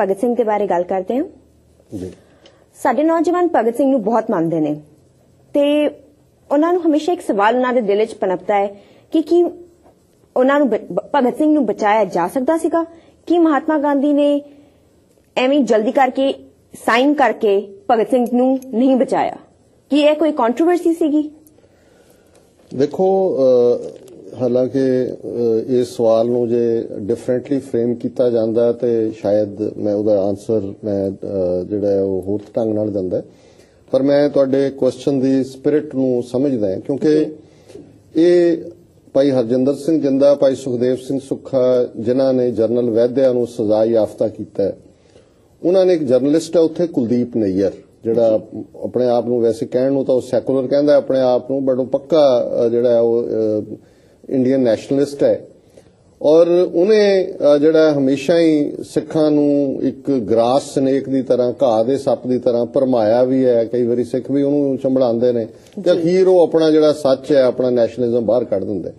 ਭਗਤ ਸਿੰਘ ਦੇ ਬਾਰੇ ਗੱਲ ਕਰਦੇ ਹਾਂ। ਜੀ। ਸਾਡੇ ਨੌਜਵਾਨ ਭਗਤ ਸਿੰਘ ਨੂੰ ਬਹੁਤ ਮੰਨਦੇ ਨੇ। ਤੇ ਉਹਨਾਂ ਨੂੰ ਹਮੇਸ਼ਾ ਇੱਕ ਸਵਾਲ ਉਹਨਾਂ ਦੇ ਦਿਲ ਵਿੱਚ ਪਨਪਦਾ ਹੈ ਕਿ ਕੀ ਉਹਨਾਂ ਨੂੰ ਭਗਤ ਸਿੰਘ ਨੂੰ ਬਚਾਇਆ ਜਾ ਸਕਦਾ ਸੀਗਾ? ਕਿ ਮਹਾਤਮਾ ਗਾਂਧੀ ਨੇ ਐਵੇਂ ਜਲਦੀ ਕਰਕੇ ਸਾਈਨ ਕਰਕੇ ਭਗਤ ਸਿੰਘ ਨੂੰ ਨਹੀਂ ਬਚਾਇਆ? ਕੀ ਇਹ ਕੋਈ ਕੰਟਰੋਵਰਸੀ ਸੀਗੀ? ਦੇਖੋ ਹਾਲਾਂਕਿ ਇਸ ਸਵਾਲ ਨੂੰ ਜੇ ਡਿਫਰੈਂਟਲੀ ਫਰੇਮ ਕੀਤਾ ਜਾਂਦਾ ਤੇ ਸ਼ਾਇਦ ਮੈਂ ਉਹਦਾ ਆਨਸਰ ਮੈਂ ਜਿਹੜਾ ਉਹ ਹੋਰ ਢੰਗ ਨਾਲ ਦਿੰਦਾ। ਪਰ ਮੈਂ ਤੁਹਾਡੇ ਕੁਐਸਚਨ ਦੀ ਸਪਿਰਿਟ ਨੂੰ ਸਮਝਦਾ ਕਿਉਂਕਿ ਇਹ ਭਾਈ ਹਰਜਿੰਦਰ ਸਿੰਘ ਜਿੰਦਾ ਭਾਈ ਸੁਖਦੇਵ ਸਿੰਘ ਸੁੱਖਾ ਜਿਨ੍ਹਾਂ ਨੇ ਜਰਨਲ ਵੈਦਿਆ ਨੂੰ ਸਜ਼ਾ ਯਾਫਤਾ ਕੀਤਾ ਉਹਨਾਂ ਨੇ ਇੱਕ ਜਰਨਲਿਸਟ ਹੈ ਉੱਥੇ ਕੁਲਦੀਪ ਨਈਅਰ ਜਿਹੜਾ ਆਪਣੇ ਆਪ ਨੂੰ ਵੈਸੇ ਕਹਿਣ ਨੂੰ ਤਾਂ ਉਹ ਸੈਕੂਲਰ ਕਹਿੰਦਾ ਆਪਣੇ ਆਪ ਨੂੰ ਬਟ ਉਹ ਪੱਕਾ ਜਿਹੜਾ ਉਹ ਇੰਡੀਅਨ ਨੈਸ਼ਨਲਿਸਟ ਹੈ। ਔਰ ਉਹਨੇ ਜਿਹੜਾ ਹਮੇਸ਼ਾ ਹੀ ਸਿੱਖਾਂ ਨੂੰ ਇੱਕ ਗ੍ਰਾਸ ਸਨੇਕ ਦੀ ਤਰ੍ਹਾਂ ਘਾਹ ਦੇ ਸੱਪ ਦੀ ਤਰ੍ਹਾਂ ਭਰਮਾਇਆ ਵੀ ਹੈ ਕਈ ਵਾਰੀ ਸਿੱਖ ਵੀ ਉਹਨੂੰ ਚੰਬੜਾਉਂਦੇ ਨੇ। ਤੇ ਅਖੀਰ ਉਹ ਆਪਣਾ ਜਿਹੜਾ ਸੱਚ ਹੈ ਆਪਣਾ ਨੈਸ਼ਨਲਿਜ਼ਮ ਬਾਹਰ ਕੱਢ ਦਿੰਦੇ।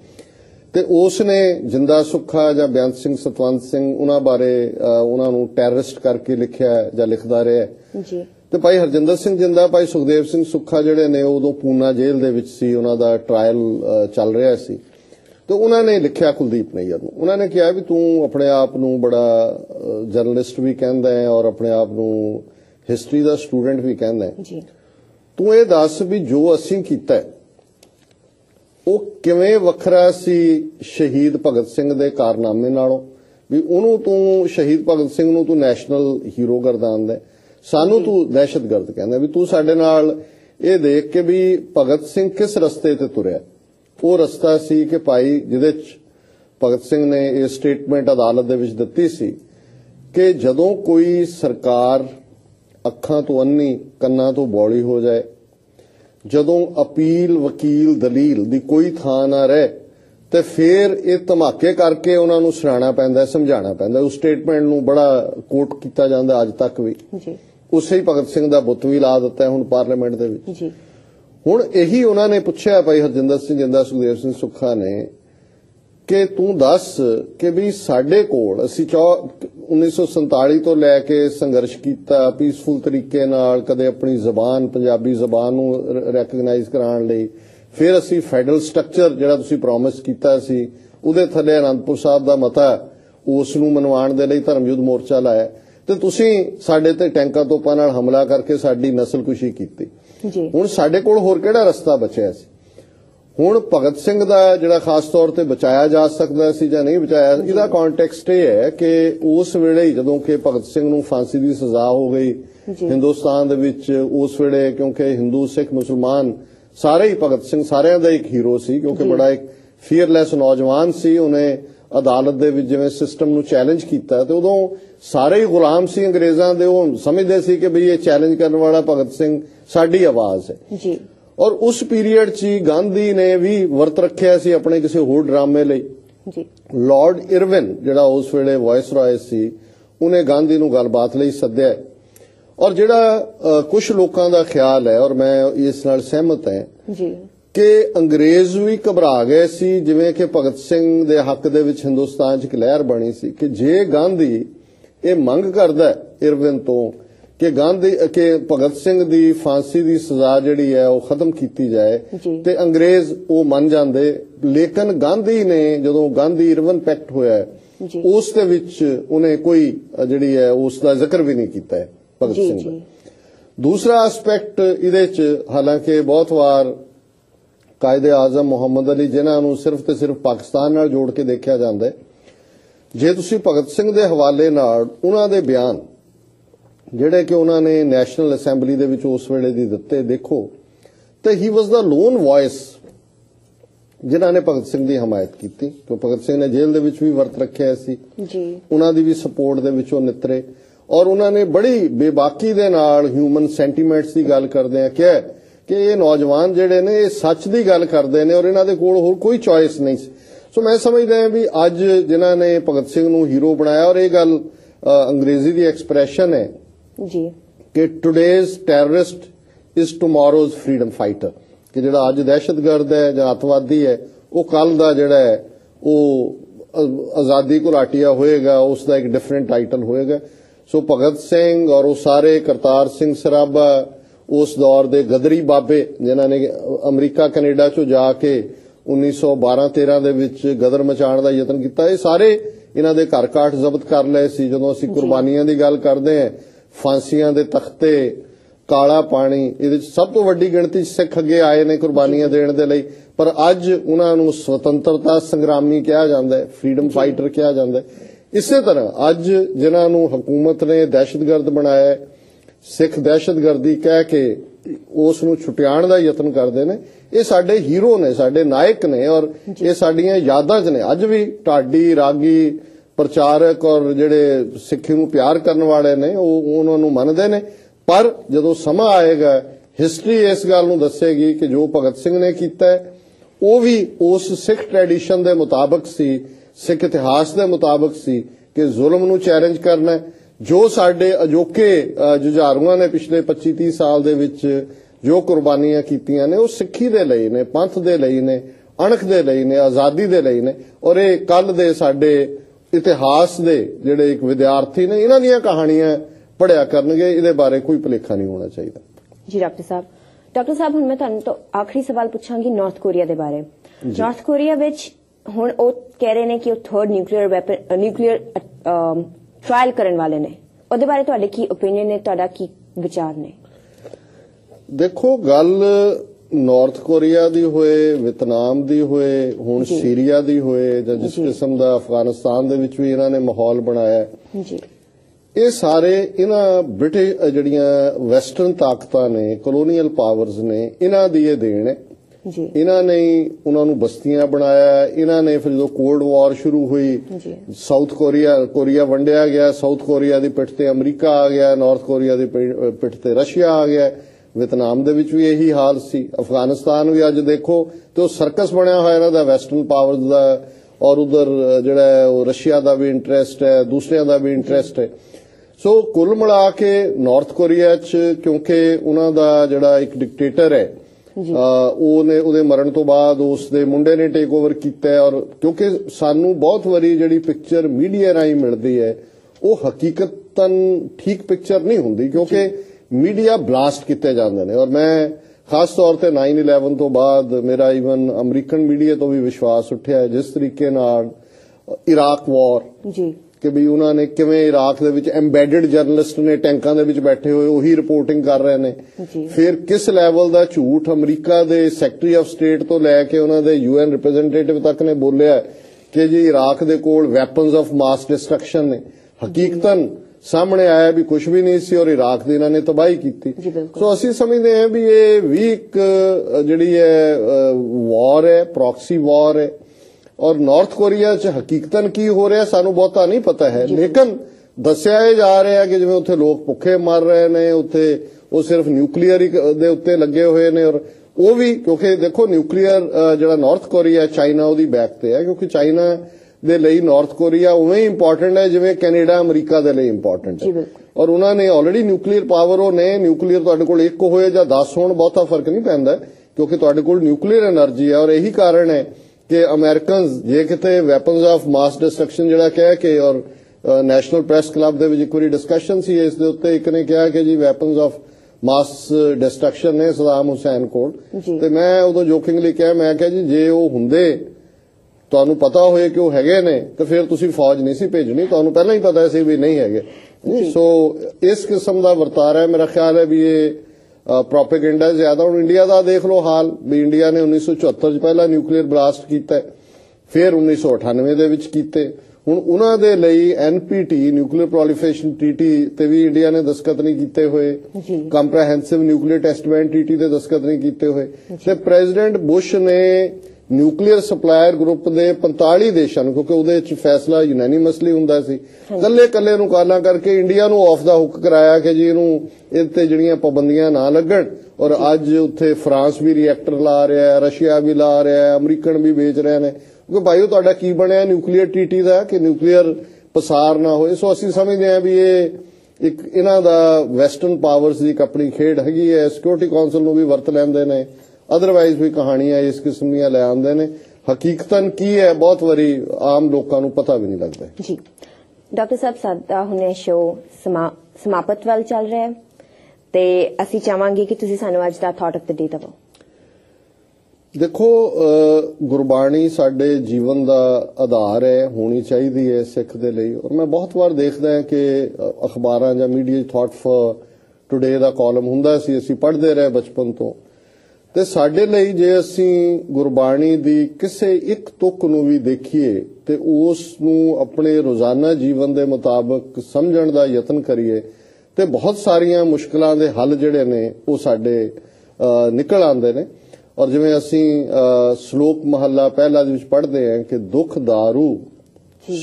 ਤੇ ਉਸ ਨੇ ਜਿੰਦਾ ਸੁੱਖਾ ਜਾਂ ਬੇਅੰਤ ਸਿੰਘ ਸਤਵੰਤ ਸਿੰਘ ਉਹਨਾਂ ਬਾਰੇ ਉਹਨਾਂ ਨੂੰ ਟੈਰਰਿਸਟ ਕਰਕੇ ਲਿਖਿਆ ਜਾਂ ਲਿਖਦਾ ਰਿਹਾ। ਜੀ। ਤੇ ਭਾਈ ਹਰਜਿੰਦਰ ਸਿੰਘ ਜਿੰਦਾ ਭਾਈ ਸੁਖਦੇਵ ਸਿੰਘ ਸੁੱਖਾ ਜਿਹੜੇ ਨੇ ਉਦੋਂ ਪੂਨਾ ਜੇਲ੍ਹ ਦੇ ਵਿੱਚ ਸੀ ਉਹਨਾਂ ਦਾ ਟ੍ਰਾਇਲ ਚੱਲ ਰਿਹਾ ਸੀ। ਤੇ ਉਹਨਾਂ ਨੇ ਲਿਖਿਆ ਕੁਲਦੀਪ ਨਈਅਰ ਨੂੰ। ਉਹਨਾਂ ਨੇ ਕਿਹਾ ਵੀ ਤੂੰ ਆਪਣੇ ਆਪ ਨੂੰ ਬੜਾ ਜਰਨਲਿਸਟ ਵੀ ਕਹਿੰਦਾ ਹੈ ਔਰ ਆਪਣੇ ਆਪ ਨੂੰ ਹਿਸਟਰੀ ਦਾ ਸਟੂਡੈਂਟ ਵੀ ਕਹਿੰਦਾ ਹੈ। ਜੀ। ਤੂੰ ਇਹ ਦੱਸ ਵੀ ਜੋ ਅਸੀਂ ਕੀਤਾ ਹੈ ਉਹ ਕਿਵੇਂ ਵੱਖਰਾ ਸੀ ਸ਼ਹੀਦ ਭਗਤ ਸਿੰਘ ਦੇ ਕਾਰਨਾਮੇ ਨਾਲੋਂ? ਵੀ ਉਹਨੂੰ ਤੂੰ ਸ਼ਹੀਦ ਭਗਤ ਸਿੰਘ ਨੂੰ ਤੂੰ ਨੈਸ਼ਨਲ ਹੀਰੋ ਗਰਦਾਨਦਾ। ਸਾਨੂੰ ਤੂੰ ਦਹਿਸ਼ਤਗਰਦ ਕਹਿੰਦਾ ਵੀ ਤੂੰ ਸਾਡੇ ਨਾਲ ਇਹ ਦੇਖ ਕੇ ਵੀ ਭਗਤ ਸਿੰਘ ਕਿਸ ਰਸਤੇ ਤੇ ਤੁਰਿਆ ਉਹ ਰਸਤਾ ਸੀ ਕਿ ਭਾਈ ਜਿਹਦੇ ਚ ਭਗਤ ਸਿੰਘ ਨੇ ਇਹ ਸਟੇਟਮੈਂਟ ਅਦਾਲਤ ਦੇ ਵਿੱਚ ਦਿੱਤੀ ਸੀ ਕਿ ਜਦੋਂ ਕੋਈ ਸਰਕਾਰ ਅੱਖਾਂ ਤੋਂ ਅੰਨੀ ਕੰਨਾਂ ਤੋਂ ਬੌਲੀ ਹੋ ਜਾਏ ਜਦੋਂ ਅਪੀਲ ਵਕੀਲ ਦਲੀਲ ਦੀ ਕੋਈ ਥਾਂ ਨਾ ਰਹੇ ਤੇ ਫਿਰ ਇਹ ਧਮਾਕੇ ਕਰਕੇ ਉਹਨਾਂ ਨੂੰ ਸੁਣਾਉਣਾ ਪੈਂਦਾ ਸਮਝਾਉਣਾ ਪੈਂਦਾ। ਉਸ ਸਟੇਟਮੈਂਟ ਨੂੰ ਬੜਾ ਕੋਟ ਕੀਤਾ ਜਾਂਦਾ ਅੱਜ ਤੱਕ ਵੀ। ਜੀ। ਉਸੇ ਹੀ ਭਗਤ ਸਿੰਘ ਦਾ ਬੁੱਤ ਵੀ ਲਾ ਦਿੱਤਾ ਹੁਣ ਪਾਰਲੀਮੈਂਟ ਦੇ ਵਿੱਚ। ਜੀ। ਹੁਣ ਇਹੀ ਉਹਨਾਂ ਨੇ ਪੁੱਛਿਆ ਭਾਈ ਹਰਜਿੰਦਰ ਸਿੰਘ, ਜਿੰਦਾ ਸੁਖਦੇਵ ਸਿੰਘ ਸੁੱਖਾ ਨੇ ਕਿ ਤੂੰ ਦੱਸ ਕਿ ਵੀ ਸਾਡੇ ਕੋਲ ਅਸੀਂ ਚੌ- 1947 ਤੋਂ ਲੈ ਕੇ ਸੰਘਰਸ਼ ਕੀਤਾ ਪੀਸਫੁਲ ਤਰੀਕੇ ਨਾਲ ਕਦੇ ਆਪਣੀ ਜ਼ਬਾਨ, ਪੰਜਾਬੀ ਜ਼ਬਾਨ ਨੂੰ ਰੈਕਗਨਾਈਜ਼ ਕਰਾਉਣ ਲਈ, ਫਿਰ ਅਸੀਂ ਫੈਡਰਲ ਸਟਰਕਚਰ ਜਿਹੜਾ ਤੁਸੀਂ ਪ੍ਰੋਮਿਸ ਕੀਤਾ ਸੀ, ਉਹਦੇ ਥੱਲੇ ਅਨੰਦਪੁਰ ਸਾਹਿਬ ਦਾ ਮਤਾ, ਉਸ ਨੂੰ ਮਨਵਾਉਣ ਦੇ ਲਈ ਧਰਮ ਯੁੱਧ ਮੋਰਚਾ ਲਾਇਆ। ਤੇ ਤੁਸੀਂ ਸਾਡੇ ਤੇ ਟੈਂਕਾਂ ਤੋਪਾਂ ਨਾਲ ਹਮਲਾ ਕਰਕੇ ਸਾਡੀ ਨਸਲਕੁਸ਼ੀ ਕੀਤੀ ਜੀ ਹੁਣ ਸਾਡੇ ਕੋਲ ਹੋਰ ਕਿਹੜਾ ਰਸਤਾ ਬਚਿਆ ਸੀ ਹੁਣ ਭਗਤ ਸਿੰਘ ਦਾ ਜਿਹੜਾ ਖਾਸ ਤੌਰ ਤੇ ਬਚਾਇਆ ਜਾ ਸਕਦਾ ਸੀ ਜਾਂ ਨਹੀਂ ਬਚਾਇਆ ਇਹਦਾ ਕੰਟੈਕਸਟ ਇਹ ਹੈ ਕਿ ਉਸ ਵੇਲੇ ਜਦੋਂ ਕਿ ਭਗਤ ਸਿੰਘ ਨੂੰ ਫਾਂਸੀ ਦੀ ਸਜ਼ਾ ਹੋ ਗਈ। ਹਿੰਦੁਸਤਾਨ ਦੇ ਵਿੱਚ ਉਸ ਵੇਲੇ ਕਿਉਂਕਿ ਹਿੰਦੂ ਸਿੱਖ ਮੁਸਲਮਾਨ ਸਾਰੇ ਹੀ ਭਗਤ ਸਿੰਘ ਸਾਰਿਆਂ ਦਾ ਇੱਕ ਹੀਰੋ ਸੀ ਕਿਉਂਕਿ। ਬੜਾ ਇੱਕ ਫੀਅਰਲੈਸ ਨੌਜਵਾਨ ਸੀ ਉਹਨੇ ਅਦਾਲਤ ਦੇ ਵਿੱਚ ਜਿਵੇਂ ਸਿਸਟਮ ਨੂੰ ਚੈਲੰਜ ਕੀਤਾ ਤੇ ਉਦੋਂ ਸਾਰੇ ਹੀ ਗੁਲਾਮ ਸੀ ਅੰਗਰੇਜ਼ਾਂ ਦੇ ਉਹ ਸਮਝਦੇ ਸੀ ਕਿ ਵੀ ਇਹ ਚੈਲੰਜ ਕਰਨ ਵਾਲਾ ਭਗਤ ਸਿੰਘ ਸਾਡੀ ਆਵਾਜ਼ ਹੈ। ਜੀ। ਔਰ ਉਸ ਪੀਰੀਅਡ 'ਚ ਗਾਂਧੀ ਨੇ ਵੀ ਵਰਤ ਰੱਖਿਆ ਸੀ ਆਪਣੇ ਕਿਸੇ ਹੋਰ ਡਰਾਮੇ ਲਈ। ਜੀ। ਲਾਰਡ ਇਰਵਿਨ ਜਿਹੜਾ ਉਸ ਵੇਲੇ ਵਾਇਸਰਾਏ ਸੀ ਉਹਨੇ ਗਾਂਧੀ ਨੂੰ ਗੱਲਬਾਤ ਲਈ ਸੱਦਿਆ। ਔਰ ਜਿਹੜਾ ਕੁਝ ਲੋਕਾਂ ਦਾ ਖਿਆਲ ਹੈ ਔਰ ਮੈਂ ਇਸ ਨਾਲ ਸਹਿਮਤ ਹਾਂ। ਜੀ। ਕਿ ਅੰਗਰੇਜ਼ ਵੀ ਘਬਰਾ ਗਏ ਸੀ ਜਿਵੇਂ ਕਿ ਭਗਤ ਸਿੰਘ ਦੇ ਹੱਕ ਦੇ ਵਿੱਚ ਹਿੰਦੁਸਤਾਨ 'ਚ ਇੱਕ ਲਹਿਰ ਬਣੀ ਸੀ ਕਿ ਜੇ ਗਾਂਧੀ ਇਹ ਮੰਗ ਕਰਦਾ ਹੈ ਇਰਵਿਨ ਤੋਂ ਕਿ ਗਾਂਧੀ ਕਿ ਭਗਤ ਸਿੰਘ ਦੀ ਫਾਂਸੀ ਦੀ ਸਜ਼ਾ ਜਿਹੜੀ ਹੈ ਉਹ ਖਤਮ ਕੀਤੀ ਜਾਏ। ਤੇ ਅੰਗਰੇਜ਼ ਉਹ ਮੰਨ ਜਾਂਦੇ ਲੇਕਿਨ ਗਾਂਧੀ ਨੇ ਜਦੋਂ ਗਾਂਧੀ ਇਰਵਿਨ ਪੈਕਟ ਹੋਇਆ। ਉਸ ਦੇ ਵਿੱਚ ਉਹਨੇ ਕੋਈ ਜਿਹੜੀ ਹੈ ਉਸ ਦਾ ਜ਼ਿਕਰ ਵੀ ਨਹੀਂ ਕੀਤਾ ਹੈ ਭਗਤ ਸਿੰਘ ਦਾ ਦੂਸਰਾ ਐਸਪੈਕਟ ਇਹਦੇ ਚ ਹਾਲਾਂਕਿ ਬਹੁਤ ਵਾਰ ਕਾਇਦੇ ਆਜ਼ਮ ਮੁਹੰਮਦ ਅਲੀ ਜਿਨ੍ਹਾਂ ਨੂੰ ਸਿਰਫ ਤੇ ਸਿਰਫ ਪਾਕਿਸਤਾਨ ਨਾਲ ਜੋੜ ਕੇ ਦੇਖਿਆ ਜਾਂਦਾ ਹੈ। ਜੇ ਤੁਸੀਂ ਭਗਤ ਸਿੰਘ ਦੇ ਹਵਾਲੇ ਨਾਲ ਉਹਨਾਂ ਦੇ ਬਿਆਨ ਜਿਹੜੇ ਕਿ ਉਹਨਾਂ ਨੇ ਨੈਸ਼ਨਲ ਅਸੈਂਬਲੀ ਦੇ ਵਿੱਚ ਉਸ ਵੇਲੇ ਦੀ ਦਿੱਤੇ ਦੇਖੋ ਤੇ ਹੀ ਵਾਸ ਦਾ ਲੋਨ ਵਾਇਸ ਜਿਨ੍ਹਾਂ ਨੇ ਭਗਤ ਸਿੰਘ ਦੀ ਹਮਾਇਤ ਕੀਤੀ। ਕਿਉਂ? ਭਗਤ ਸਿੰਘ ਨੇ ਜੇਲ੍ਹ ਦੇ ਵਿੱਚ ਵੀ ਵਰਤ ਰੱਖਿਆ ਸੀ। ਜੀ। ਉਹਨਾਂ ਦੀ ਵੀ ਸਪੋਰਟ ਦੇ ਵਿੱਚੋਂ ਨਿਤਰੇ। ਔਰ ਉਹਨਾਂ ਨੇ ਬੜੀ ਬੇਬਾਕੀ ਦੇ ਨਾਲ ਹਿਊਮਨ ਸੈਂਟੀਮੈਂਟਸ ਦੀ ਗੱਲ ਕਰਦੇ ਆ ਕਿਹਾ ਕਿ ਇਹ ਨੌਜਵਾਨ ਜਿਹੜੇ ਨੇ ਇਹ ਸੱਚ ਦੀ ਗੱਲ ਕਰਦੇ ਨੇ ਔਰ ਇਹਨਾਂ ਦੇ ਕੋਲ ਹੋਰ ਕੋਈ ਚੋਇਸ ਨਹੀਂ ਸੀ। ਸੋ ਮੈਂ ਸਮਝਦਾ ਹਾਂ ਵੀ ਅੱਜ ਜਿਨ੍ਹਾਂ ਨੇ ਭਗਤ ਸਿੰਘ ਨੂੰ ਹੀਰੋ ਬਣਾਇਆ ਔਰ ਇਹ ਗੱਲ ਅੰਗਰੇਜ਼ੀ ਦੀ ਐਕਸਪ੍ਰੈਸ਼ਨ ਹੈ ਜੀ। ਕਿ today's terrorist is tomorrow's freedom fighter ਕਿ ਜਿਹੜਾ ਅੱਜ ਦਹਿਸ਼ਤਗਰਦ ਹੈ ਜਾਂ ਅਤਵਾਦੀ ਹੈ ਉਹ ਕੱਲ ਦਾ ਜਿਹੜਾ ਹੈ ਉਹ ਆਜ਼ਾਦੀ ਘੁਲਾਟੀਆ ਹੋਏਗਾ ਉਸ ਦਾ ਇੱਕ ਡਿਫਰੈਂਟ ਟਾਈਟਲ ਹੋਏਗਾ। ਸੋ ਭਗਤ ਸਿੰਘ ਔਰ ਉਹ ਸਾਰੇ ਕਰਤਾਰ ਸਿੰਘ ਸਰਾਭਾ ਉਸ ਦੌਰ ਦੇ ਗਦਰੀ ਬਾਬੇ ਜਿਨ੍ਹਾਂ ਨੇ ਅਮਰੀਕਾ ਕੈਨੇਡਾ ਚੋਂ ਜਾ ਕੇ 1912-13 ਦੇ ਵਿੱਚ ਗਦਰ ਮਚਾਉਣ ਦਾ ਯਤਨ ਕੀਤਾ ਇਹ ਸਾਰੇ ਇਹਨਾਂ ਦੇ ਘਰ ਕਾਟ ਜ਼ਬਤ ਕਰ ਲਏ ਸੀ। ਜਦੋਂ ਅਸੀਂ ਕੁਰਬਾਨੀਆਂ ਦੀ ਗੱਲ ਕਰਦੇ ਹਾਂ ਫਾਂਸੀਆਂ ਦੇ ਤਖਤੇ ਕਾਲਾ ਪਾਣੀ ਇਹਦੇ ਵਿੱਚ ਸਭ ਤੋਂ ਵੱਡੀ ਗਿਣਤੀ ਸਿੱਖ ਅੱਗੇ ਆਏ ਨੇ ਕੁਰਬਾਨੀਆਂ ਦੇਣ ਦੇ ਲਈ। ਪਰ ਅੱਜ ਉਹਨਾਂ ਨੂੰ ਸੁਤੰਤਰਤਾ ਸੰਗਰਾਮੀ ਕਿਹਾ ਜਾਂਦਾ ਹੈ ਫਰੀडम ਫਾਈਟਰ ਕਿਹਾ ਜਾਂਦਾ ਹੈ। ਇਸੇ ਤਰ੍ਹਾਂ ਅੱਜ ਜਿਨ੍ਹਾਂ ਨੂੰ ਹਕੂਮਤ ਨੇ ਦਹਿਸ਼ਤਗਰਦ ਬਣਾਇਆ ਹੈ, ਸਿੱਖ ਦਹਿਸ਼ਤਗਰਦੀ ਕਹਿ ਕੇ ਉਸ ਨੂੰ ਛੁਟਿਆਉਣ ਦਾ ਯਤਨ ਕਰਦੇ ਨੇ। ਇਹ ਸਾਡੇ ਹੀਰੋ ਨੇ ਸਾਡੇ ਨਾਇਕ ਨੇ ਔਰ ਇਹ ਸਾਡੀਆਂ ਯਾਦਾਂ 'ਚ ਨੇ। ਅੱਜ ਵੀ ਢਾਡੀ ਰਾਗੀ ਪ੍ਰਚਾਰਕ ਔਰ ਜਿਹੜੇ ਸਿੱਖੀ ਨੂੰ ਪਿਆਰ ਕਰਨ ਵਾਲੇ ਨੇ ਉਹ ਉਹਨਾਂ ਨੂੰ ਮੰਨਦੇ ਨੇ। ਪਰ ਜਦੋਂ ਸਮਾਂ ਆਏਗਾ ਹਿਸਟਰੀ ਇਸ ਗੱਲ ਨੂੰ ਦੱਸੇਗੀ ਕਿ ਜੋ ਭਗਤ ਸਿੰਘ ਨੇ ਕੀਤਾ ਉਹ ਵੀ ਉਸ ਸਿੱਖ ਟ੍ਰੈਡੀਸ਼ਨ ਦੇ ਮੁਤਾਬਕ ਸੀ ਸਿੱਖ ਇਤਿਹਾਸ ਦੇ ਮੁਤਾਬਕ ਸੀ ਕਿ ਜ਼ੁਲਮ ਨੂੰ ਚੈਲੰਜ ਕਰਨਾ। ਜੋ ਸਾਡੇ ਅਜੋਕੇ ਜੁਝਾਰੂਆਂ ਨੇ ਪਿਛਲੇ 25-30 ਸਾਲ ਦੇ ਵਿੱਚ ਜੋ ਕੁਰਬਾਨੀਆਂ ਕੀਤੀਆਂ ਨੇ ਉਹ ਸਿੱਖੀ ਦੇ ਲਈ ਨੇ ਪੰਥ ਦੇ ਲਈ ਨੇ ਅਣਖ ਦੇ ਲਈ ਨੇ ਆਜ਼ਾਦੀ ਦੇ ਲਈ ਨੇ। ਔਰ ਇਹ ਕੱਲ ਦੇ ਸਾਡੇ ਇਤਿਹਾਸ ਦੇ ਜਿਹੜੇ ਇੱਕ ਵਿਦਿਆਰਥੀ ਨੇ ਇਹਨਾਂ ਦੀਆਂ ਕਹਾਣੀਆਂ ਪੜਿਆ ਕਰਨਗੇ ਇਹਦੇ ਬਾਰੇ ਕੋਈ ਭੁਲੇਖਾ ਨਹੀਂ ਹੋਣਾ ਚਾਹੀਦਾ। ਜੀ ਡਾਕਟਰ ਸਾਹਿਬ। ਡਾਕਟਰ ਸਾਹਿਬ ਹੁਣ ਮੈਂ ਤੁਹਾਨੂੰ ਤੋਂ ਆਖਰੀ ਸਵਾਲ ਪੁੱਛਾਂਗੀ ਨਾਰਥ ਕੋਰੀਆ ਦੇ ਬਾਰੇ। ਨਾਰਥ ਕੋਰੀਆ ਵਿੱਚ ਹੁਣ ਉਹ ਕਹਿ ਰਹੇ ਨੇ ਕਿ ਉਹ third nuclear weapon nuclear trial ਕਰਨ ਵਾਲੇ ਨੇ। ਉਹਦੇ ਬਾਰੇ ਤੁਹਾਡੇ ਕੀ ਓਪੀਨੀਅਨ ਨੇ ਤੁਹਾਡਾ ਕੀ ਵਿਚਾਰ ਨੇ? ਦੇਖੋ ਗੱਲ ਨਾਰਥ ਕੋਰੀਆ ਦੀ ਹੋਏ ਵਿਤਨਾਮ ਦੀ ਹੋਏ ਹੁਣ। ਸੀਰੀਆ ਦੀ ਹੋਏ ਜਾਂ ਜਿਸ। ਕਿਸਮ ਦਾ ਅਫਗਾਨਿਸਤਾਨ ਦੇ ਵਿੱਚ ਵੀ ਇਹਨਾਂ ਨੇ ਮਾਹੌਲ ਬਣਾਇਆ। ਜੀ। ਇਹ ਸਾਰੇ ਇਹਨਾਂ ਬ੍ਰਿਟਿਸ਼ ਜਿਹੜੀਆਂ ਵੈਸਟਰਨ ਤਾਕਤਾਂ ਨੇ ਕਲੋਨੀਅਲ ਪਾਵਰਸ ਨੇ ਇਹਨਾਂ ਦੀ ਇਹ ਦੇਣ ਹੈ। ਜੀ। ਇਹਨਾਂ ਨੇ ਉਹਨਾਂ ਨੂੰ ਬਸਤੀਆਂ ਬਣਾਇਆ ਇਹਨਾਂ ਨੇ ਫਿਰ ਜਦੋਂ ਕੋਲਡ ਵਾਰ ਸ਼ੁਰੂ ਹੋਈ ਜੀ। ਸਾਊਥ ਕੋਰੀਆ ਕੋਰੀਆ ਵੰਡਿਆ ਗਿਆ ਸਾਊਥ ਕੋਰੀਆ ਦੀ ਪਿੱਠ ਤੇ ਅਮਰੀਕਾ ਆ ਗਿਆ ਨਾਰਥ ਕੋਰੀਆ ਦੀ ਪਿੱਠ ਤੇ ਰਸ਼ੀਆ ਆ ਗਿਆ। ਵਿਤਨਾਮ ਦੇ ਵਿੱਚ ਵੀ ਇਹੀ ਹਾਲ ਸੀ। ਅਫਗਾਨਿਸਤਾਨ ਵੀ ਅੱਜ ਦੇਖੋ ਤੇ ਉਹ ਸਰਕਸ ਬਣਿਆ ਹੋਇਆ ਇਹਨਾਂ ਦਾ ਵੈਸਟਰਨ ਪਾਵਰਸ ਦਾ ਔਰ ਉਧਰ ਜਿਹੜਾ ਉਹ ਰਸ਼ੀਆ ਦਾ ਵੀ ਇੰਟਰਸਟ ਹੈ ਦੂਸਰਿਆਂ ਦਾ ਵੀ ਇੰਟਰਸਟ ਹੈ। ਸੋ ਕੁੱਲ ਮਿਲਾ ਕੇ ਨਾਰਥ ਕੋਰੀਆ 'ਚ ਕਿਉਂਕਿ ਉਹਨਾਂ ਦਾ ਜਿਹੜਾ ਇੱਕ ਡਿਕਟੇਟਰ ਹੈ ਉਹਨੇ ਉਹਦੇ ਮਰਨ ਤੋਂ ਬਾਅਦ ਉਸ ਦੇ ਮੁੰਡੇ ਨੇ ਟੇਕ ਓਵਰ ਕੀਤਾ ਔਰ ਕਿਉਂਕਿ ਸਾਨੂੰ ਬਹੁਤ ਵਾਰੀ ਜਿਹੜੀ ਪਿਕਚਰ ਮੀਡੀਆ ਰਾਹੀਂ ਮਿਲਦੀ ਹੈ ਉਹ ਹਕੀਕਤਨ ਠੀਕ ਪਿਕਚਰ ਨਹੀਂ ਹੁੰਦੀ ਕਿਉਂਕਿ ਮੀਡੀਆ ਬਲਾਸਟ ਕੀਤੇ ਜਾਂਦੇ ਨੇ। ਔਰ ਮੈਂ ਖਾਸ ਤੌਰ ਤੇ 9/11 ਤੋਂ ਬਾਅਦ ਮੇਰਾ ਇਵਨ ਅਮਰੀਕਨ ਮੀਡੀਆ ਤੋਂ ਵੀ ਵਿਸ਼ਵਾਸ ਉੱਠਿਆ ਜਿਸ ਤਰੀਕੇ ਨਾਲ ਇਰਾਕ ਵਾਰ ਜੀ। ਕਿ ਵੀ ਉਹਨਾਂ ਨੇ ਕਿਵੇਂ ਇਰਾਕ ਦੇ ਵਿੱਚ ਐਮਬੈਡਡ ਜਰਨਲਿਸਟ ਨੇ ਟੈਂਕਾਂ ਦੇ ਵਿੱਚ ਬੈਠੇ ਹੋਏ ਉਹੀ ਰਿਪੋਰਟਿੰਗ ਕਰ ਰਹੇ ਨੇ। ਫਿਰ ਕਿਸ ਲੈਵਲ ਦਾ ਝੂਠ ਅਮਰੀਕਾ ਦੇ ਸੈਕਟਰੀ ਆਫ ਸਟੇਟ ਤੋਂ ਲੈ ਕੇ ਉਹਨਾਂ ਦੇ ਯੂਐਨ ਰਿਪਰੈਜ਼ੈਂਟੇਟਿਵ ਤੱਕ ਨੇ ਬੋਲਿਆ ਕਿ ਜੀ ਇਰਾਕ ਦੇ ਕੋਲ ਵੈਪਨਸ ਆਫ ਮਾਸ ਡਿਸਟਰਕਸ਼ਨ ਨੇ ਹਕੀਕਤਨ ਸਾਹਮਣੇ ਆਇਆ ਵੀ ਕੁਝ ਵੀ ਨਹੀਂ ਸੀ ਔਰ ਇਰਾਕ ਦੀ ਇਹਨਾਂ ਨੇ ਤਬਾਹੀ ਕੀਤੀ। ਸੋ ਅਸੀਂ ਸਮਝਦੇ ਹਾਂ ਵੀ ਇਹ ਵੀ ਇੱਕ ਅ, ਜਿਹੜੀ ਹੈ ਵਾਰ ਹੈ ਪ੍ਰੌਕਸੀ ਵਾਰ ਹੈ ਔਰ ਨਾਰਥ ਕੋਰੀਆ 'ਚ ਹਕੀਕਤਨ ਕੀ ਹੋ ਰਿਹਾ ਸਾਨੂੰ ਬਹੁਤਾ ਨਹੀਂ ਪਤਾ ਹੈ। ਲੇਕਿਨ ਦੱਸਿਆ ਜਾ ਰਿਹਾ ਕਿ ਜਿਵੇਂ ਉੱਥੇ ਲੋਕ ਭੁੱਖੇ ਮਰ ਰਹੇ ਨੇ ਉੱਥੇ ਉਹ ਸਿਰਫ ਨਿਊਕਲੀਅਰ ਦੇ ਉੱਤੇ ਲੱਗੇ ਹੋਏ ਨੇ ਔਰ ਉਹ ਵੀ ਕਿਉਂਕਿ ਦੇਖੋ ਨਿਊਕਲੀਅਰ ਜਿਹੜਾ ਨਾਰਥ ਕੋਰੀਆ ਚਾਈਨਾ ਉਹਦੀ ਬੈਕ ਤੇ ਹੈ ਕਿਉਂਕਿ ਚਾਈਨਾ ਦੇ ਲਈ ਨਾਰਥ ਕੋਰੀਆ ਉਵੇਂ ਹੀ ਇੰਪੋਰਟੈਂਟ ਹੈ ਜਿਵੇਂ ਕੈਨੇਡਾ ਅਮਰੀਕਾ ਦੇ ਲਈ ਇੰਪੋਰਟੈਂਟ ਹੈ। ਔਰ ਉਹਨਾਂ ਨੇ ਆਲਰੇਡੀ ਨਿਊਕਲੀਅਰ ਪਾਵਰ ਉਹ ਨੇ ਨਿਊਕਲੀਅਰ ਤੁਹਾਡੇ ਕੋਲ ਇੱਕ ਹੋਏ ਜਾਂ 10 ਹੋਣ ਬਹੁਤਾ ਫ਼ਰਕ ਨਹੀਂ ਪੈਂਦਾ ਕਿਉਂਕਿ ਤੁਹਾਡੇ ਕੋਲ ਨਿਊਕਲੀਅਰ એનર્ਜੀ ਹੈ ਔਰ ਇਹੀ ਕਾਰਨ ਹੈ ਕਿ ਅਮਰੀਕਨਸ ਜੇ ਕਿਤੇ ਵੈਪਨਸ ਆਫ ਮਾਸ ਡਿਸਟਰਕਸ਼ਨ ਜਿਹੜਾ ਕਹਿ ਕੇ ਔਰ ਨੈਸ਼ਨਲ ਪ੍ਰੈਸ ਕਲੱਬ ਦੇ ਵਿੱਚ ਇੱਕ ਵਾਰੀ ਡਿਸਕਸ਼ਨ ਸੀ ਇਸ ਦੇ ਉੱਤੇ ਇੱਕ ਨੇ ਕਿਹਾ ਕਿ ਜੀ ਵੈਪਨਸ ਆਫ ਮਾਸ ਡਿਸਟਰਕਸ਼ਨ ਨੇ ਸਦਾਮ ਹੁਸੈਨ ਕੋਲ। ਤੇ ਮੈਂ ਉਦੋਂ ਜੋਕਿੰਗਲੀ ਕਿਹਾ ਮੈਂ ਕਿਹਾ ਜੀ ਜੇ ਉਹ ਹੁੰਦੇ ਤੁਹਾਨੂੰ ਪਤਾ ਹੋਏ ਕਿ ਉਹ ਹੈਗੇ ਨੇ ਤੇ ਫਿਰ ਤੁਸੀਂ ਫੌਜ ਨਹੀਂ ਸੀ ਭੇਜਣੀ ਤੁਹਾਨੂੰ ਪਹਿਲਾਂ ਹੀ ਪਤਾ ਸੀ ਵੀ ਨਹੀਂ ਹੈਗੇ। ਸੋ ਇਸ ਕਿਸਮ ਦਾ ਵਰਤਾਰਾ ਹੈ ਮੇਰਾ ਖਿਆਲ ਹੈ ਵੀ ਇਹ ਪ੍ਰੋਪੇਗੈਂਡਾ ਜ਼ਿਆਦਾ। ਹੁਣ ਇੰਡੀਆ ਦਾ ਦੇਖ ਲਓ ਹਾਲ। ਵੀ ਇੰਡੀਆ ਨੇ 1974 ਚ ਪਹਿਲਾ ਨਿਊਕਲੀਅਰ ਬਲਾਸਟ ਕੀਤਾ। ਫਿਰ 1998 ਦੇ ਵਿੱਚ ਕੀਤੇ। ਹੁਣ ਉਹਨਾਂ ਦੇ ਲਈ ਐਨਪੀਟੀ ਨਿਊਕਲੀਅਰ ਪ੍ਰੋਲੀਫਰੇਸ਼ਨ ਟ੍ਰੀਟੀ ਤੇ ਵੀ ਇੰਡੀਆ ਨੇ ਦਸਖਤ ਨਹੀਂ ਕੀਤੇ ਹੋਏ। Comprehensive nuclear test ban treaty ਤੇ ਦਸਖਤ ਨਹੀਂ ਕੀਤੇ ਹੋਏ। ਤੇ ਪ੍ਰੈਜ਼ੀਡੈਂਟ ਬੁਸ਼ ਨੇ ਨਿਊਕਲੀਅਰ ਸਪਲਾਇਰ ਗਰੁੱਪ ਦੇ 45 ਦੇਸ਼ਾਂ ਨੂੰ ਕਿਉਂਕਿ ਉਹਦੇ ਵਿੱਚ ਫੈਸਲਾ ਯੂਨੈਨਿਮਸਲੀ ਹੁੰਦਾ ਸੀ। ਕੱਲੇ ਕੱਲੇ ਨੂੰ ਕਾਲਾਂ ਕਰਕੇ ਇੰਡੀਆ ਨੂੰ ਆਫ ਦਾ ਹੁੱਕ ਕਰਾਇਆ ਕਿ ਜੀ ਇਹਨੂੰ ਇਹ ਤੇ ਜਿਹੜੀਆਂ ਪਾਬੰਦੀਆਂ ਨਾ ਲੱਗਣ। ਔਰ ਅੱਜ ਉੱਥੇ ਫਰਾਂਸ ਵੀ ਰਿਐਕਟਰ ਲਾ ਰਿਹਾ ਹੈ ਰਸ਼ੀਆ ਵੀ ਲਾ ਰਿਹਾ ਹੈ ਅਮਰੀਕਨ ਵੀ ਵੇਚ ਰਹੇ ਨੇ। ਕਿਉਂਕਿ ਭਾਈਓ ਤੁਹਾਡਾ ਕੀ ਬਣਿਆ? ਨਿਊਕਲੀਅਰ ਟੀਟੀ ਦਾ ਕਿ ਨਿਊਕਲੀਅਰ ਪਸਾਰ ਨਾ ਹੋਏ। ਸੋ ਅਸੀਂ ਸਮਝਦੇ ਹਾਂ ਵੀ ਇਹ ਇੱਕ ਇਹਨਾਂ ਦਾ ਵੈਸਟਰਨ ਪਾਵਰਸ ਦੀ ਇੱਕ ਆਪਣੀ ਖੇਡ ਹੈਗੀ ਹੈ। ਸਿਕਿਉਰਿਟੀ ਕਾਉਂਸਲ ਨੂੰ ਵੀ ਵਰਤ ਲੈਂਦੇ ਨੇ। ਅਦਰਵਾਈਜ਼ ਵੀ ਕਹਾਣੀਆਂ ਇਸ ਕਿਸਮ ਦੀਆਂ ਲੈ ਆਉਂਦੇ ਨੇ। ਹਕੀਕਤਨ ਕੀ ਹੈ? ਬਹੁਤ ਵਾਰੀ ਆਮ ਲੋਕਾਂ ਨੂੰ ਪਤਾ ਵੀ ਨਹੀਂ ਲੱਗਦਾ। ਜੀ। ਡਾਕਟਰ ਸਾਹਿਬ ਸਾਡਾ ਹੁਣੇ ਸ਼ੋਅ ਸਮਾਪਤ ਵੱਲ ਚੱਲ ਰਿਹਾ ਹੈ। ਤੇ ਅਸੀਂ ਚਾਹਾਂਗੇ ਕਿ ਤੁਸੀਂ ਸਾਨੂੰ ਅੱਜ ਦਾ ਥਾਟ ਆਫ ਦ ਡੇ ਦਵੋ। ਦੇਖੋ ਗੁਰਬਾਣੀ ਸਾਡੇ ਜੀਵਨ ਦਾ ਆਧਾਰ ਹੈ ਹੋਣੀ ਚਾਹੀਦੀ ਹੈ ਸਿੱਖ ਦੇ ਲਈ। ਔਰ ਮੈਂ ਬਹੁਤ ਵਾਰ ਦੇਖਦਾ ਹਾਂ ਕਿ ਅਖਬਾਰਾਂ ਜਾਂ ਮੀਡੀਆ ਥਾਟ ਫॉर ਟੁਡੇ ਦਾ ਕਾਲਮ ਹੁੰਦਾ ਸੀ ਅਸੀਂ ਪੜ੍ਹਦੇ ਰਹੇ ਬਚਪਨ ਤੋਂ। ਤੇ ਸਾਡੇ ਲਈ ਜੇ ਅਸੀਂ ਗੁਰਬਾਣੀ ਦੀ ਕਿਸੇ ਇੱਕ ਤੁਕ ਨੂੰ ਵੀ ਦੇਖੀਏ ਤੇ ਉਸ ਨੂੰ ਆਪਣੇ ਰੋਜ਼ਾਨਾ ਜੀਵਨ ਦੇ ਮੁਤਾਬਕ ਸਮਝਣ ਦਾ ਯਤਨ ਕਰੀਏ ਤੇ ਬਹੁਤ ਸਾਰੀਆਂ ਮੁਸ਼ਕਲਾਂ ਦੇ ਹੱਲ ਜਿਹੜੇ ਨੇ ਉਹ ਸਾਡੇ ਨਿਕਲ ਆਉਂਦੇ ਨੇ। ਔਰ ਜਿਵੇਂ ਅਸੀਂ ਸ਼ਲੋਕ ਮਹੱਲਾ ਪਹਿਲਾ ਦੇ ਵਿੱਚ ਪੜ੍ਹਦੇ ਹਾਂ ਕਿ ਦੁੱਖ दारू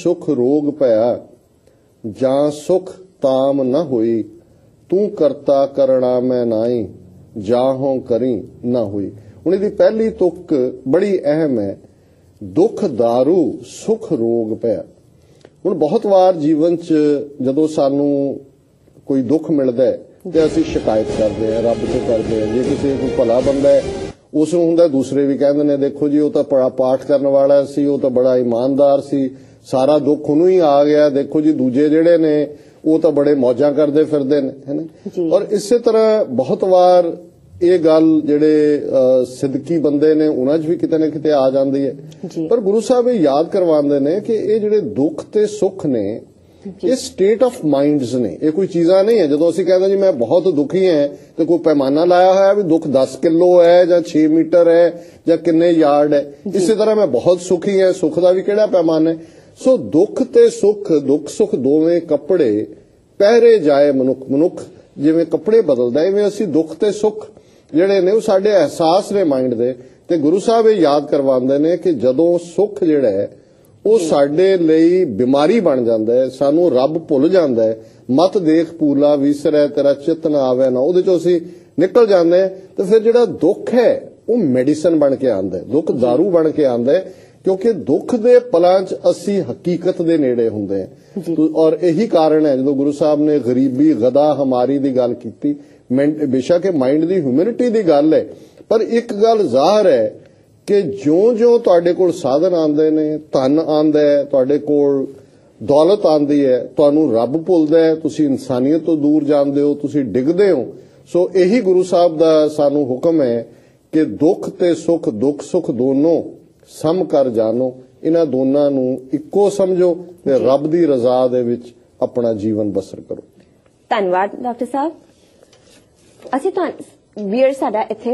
ਸੁਖ ਰੋਗ ਭਇਆ ਜਾਂ ਸੁਖ ਤਾਮ ਨਾ ਹੋਈ ਤੂੰ ਕਰਤਾ ਕਰਣਾ ਮੈਂ ਨਾਈ ਜਾਹੋਂ ਕਰੀ ਨਾ ਹੋਈ। ਹੁਣ ਇਹਦੀ ਪਹਿਲੀ ਤੁਕ ਬੜੀ ਅਹਿਮ ਹੈ। ਦੁੱਖ दारू ਸੁਖ ਰੋਗ ਪਿਆ। ਹੁਣ ਬਹੁਤ ਵਾਰ ਜੀਵਨ 'ਚ ਜਦੋਂ ਸਾਨੂੰ ਕੋਈ ਦੁੱਖ ਮਿਲਦਾ ਹੈ, ਤੇ ਅਸੀਂ ਸ਼ਿਕਾਇਤ ਕਰਦੇ ਹਾਂ, ਰੱਬ ਤੋਂ ਕਰਦੇ ਹਾਂ। ਜੇ ਕਿਸੇ ਕੋਈ ਭਲਾ ਬੰਦਾ ਹੈ ਉਸ ਨੂੰ ਹੁੰਦਾ, ਦੂਸਰੇ ਵੀ ਕਹਿੰਦੇ ਨੇ, ਦੇਖੋ ਜੀ, ਉਹ ਤਾਂ ਬੜਾ ਪਾਠ ਕਰਨ ਵਾਲਾ ਸੀ, ਉਹ ਤਾਂ ਬੜਾ ਇਮਾਨਦਾਰ ਸੀ। ਸਾਰਾ ਦੁੱਖ ਉਹਨੂੰ ਹੀ ਆ ਗਿਆ ਦੇਖੋ ਜੀ ਦੂਜੇ ਜਿਹੜੇ ਨੇ ਉਹ ਤਾਂ ਬੜੇ ਮੌਜਾਂ ਕਰਦੇ ਫਿਰਦੇ ਨੇ ਹੈਨਾ। ਔਰ ਇਸੇ ਤਰ੍ਹਾਂ ਬਹੁਤ ਵਾਰ ਇਹ ਗੱਲ ਜਿਹੜੇ ਸਿੱਧਕੀ ਬੰਦੇ ਨੇ ਉਹਨਾਂ 'ਚ ਵੀ ਕਿਤੇ ਨਾ ਕਿਤੇ ਆ ਜਾਂਦੀ ਹੈ। ਪਰ ਗੁਰੂ ਸਾਹਿਬ ਇਹ ਯਾਦ ਕਰਵਾਉਂਦੇ ਨੇ ਕਿ ਇਹ ਜਿਹੜੇ ਦੁੱਖ ਤੇ ਸੁੱਖ ਨੇ ਇਹ ਸਟੇਟ ਆਫ ਮਾਈਂਡਸ ਨੇ। ਇਹ ਕੋਈ ਚੀਜ਼ਾਂ ਨਹੀਂ ਹੈ। ਜਦੋਂ ਅਸੀਂ ਕਹਿੰਦੇ ਜੀ ਮੈਂ ਬਹੁਤ ਦੁਖੀ ਹਾਂ ਤੇ ਕੋਈ ਪੈਮਾਨਾ ਲਾਇਆ ਹੋਇਆ ਵੀ ਦੁੱਖ 10 ਕਿਲੋ ਹੈ ਜਾਂ 6 ਮੀਟਰ ਹੈ ਜਾਂ ਕਿੰਨੇ ਯਾਰਡ ਹੈ। ਇਸੇ ਤਰ੍ਹਾਂ ਮੈਂ ਬਹੁਤ ਸੁਖੀ ਹਾਂ। ਸੁਖ ਦਾ ਵੀ ਕਿਹੜਾ ਪੈਮਾਨਾ ਹੈ? ਸੋ ਦੁੱਖ ਤੇ ਸੁੱਖ, ਦੁੱਖ ਸੁੱਖ ਦੋਵੇਂ ਕੱਪੜੇ ਪਹਿਰੇ ਜਾਏ ਮਨੁੱਖ ਮਨੁੱਖ ਜਿਵੇਂ ਕੱਪੜੇ ਬਦਲਦਾ ਐਵੇਂ ਅਸੀਂ ਦੁੱਖ ਤੇ ਸੁੱਖ ਜਿਹੜੇ ਨੇ ਉਹ ਸਾਡੇ ਅਹਿਸਾਸ ਨੇ ਮਾਈਂਡ ਦੇ ਤੇ ਗੁਰੂ ਸਾਹਿਬ ਇਹ ਯਾਦ ਕਰਵਾਉਂਦੇ ਨੇ ਕਿ ਜਦੋਂ ਸੁੱਖ ਜਿਹੜਾ ਹੈ, ਉਹ ਸਾਡੇ ਲਈ ਬਿਮਾਰੀ ਬਣ ਜਾਂਦਾ ਹੈ, ਸਾਨੂੰ ਰੱਬ ਭੁੱਲ ਜਾਂਦਾ ਹੈ, ਮਤ ਦੇਖ ਪੂਲਾ ਵਿਸਰੈ, ਤੇਰਾ ਚਿਤ ਨਾ ਆਵੇ ਨਾ, ਉਹਦੇ ਚੋਂ ਅਸੀਂ ਨਿਕਲ ਜਾਂਦੇ ਤੇ ਫਿਰ ਜਿਹੜਾ ਦੁੱਖ ਹੈ, ਉਹ ਮੈਡੀਸਨ ਬਣ ਕੇ ਆਉਂਦਾ ਦੁੱਖ दारू ਬਣ ਕੇ ਆਉਂਦਾ ਹੈ ਕਿਉਂਕਿ ਦੁੱਖ ਦੇ ਪਲਾਂ 'ਚ ਅਸੀਂ ਹਕੀਕਤ ਦੇ ਨੇੜੇ ਹੁੰਦੇ ਹਾਂ। ਤੋ- ਔਰ ਇਹੀ ਕਾਰਨ ਹੈ ਜਦੋਂ ਗੁਰੂ ਸਾਹਿਬ ਨੇ ਗਰੀਬੀ ਗਦਾ ਹਮਾਰੀ ਦੀ ਗੱਲ ਕੀਤੀ ਬੇਸ਼ੱਕ ਇਹ ਮਾਈਂਡ ਦੀ ਹਿਊਮੈਨਿਟੀ ਦੀ ਗੱਲ ਹੈ ਪਰ ਇੱਕ ਗੱਲ ਜ਼ਾਹਰ ਹੈ ਕਿ ਜਿਉਂ-ਜਿਉਂ ਤੁਹਾਡੇ ਕੋਲ ਸਾਧਨ ਆਉਂਦੇ ਨੇ ਧਨ ਆਉਂਦਾ ਹੈ ਤੁਹਾਡੇ ਕੋਲ ਦੌਲਤ ਆਉਂਦੀ ਹੈ ਤੁਹਾਨੂੰ ਰੱਬ ਭੁੱਲਦਾ ਹੈ ਤੁਸੀਂ ਇਨਸਾਨੀਅਤ ਤੋਂ ਦੂਰ ਜਾਂਦੇ ਹੋ ਤੁਸੀਂ ਡਿੱਗਦੇ ਹੋ। ਸੋ ਇਹੀ ਗੁਰੂ ਸਾਹਿਬ ਦਾ ਸਾਨੂੰ ਹੁਕਮ ਹੈ ਕਿ ਦੁੱਖ ਤੇ ਸੁੱਖ ਦੁੱਖ ਸੁੱਖ ਦੋਨੋਂ ਸਮ ਕਰ ਜਾਣੋ ਇਹਨਾਂ ਦੋਨਾਂ ਨੂੰ ਇੱਕੋ ਸਮਝੋ ਤੇ ਰੱਬ ਦੀ ਰਜ਼ਾ ਦੇ ਵਿੱਚ ਆਪਣਾ ਜੀਵਨ ਬਸਰ ਕਰੋ। ਧੰਨਵਾਦ ਡਾਕਟਰ ਸਾਹਿਬ। ਅਸੀਂ ਤਾਂ ਵੀਰ ਸਾਡਾ ਇੱਥੇ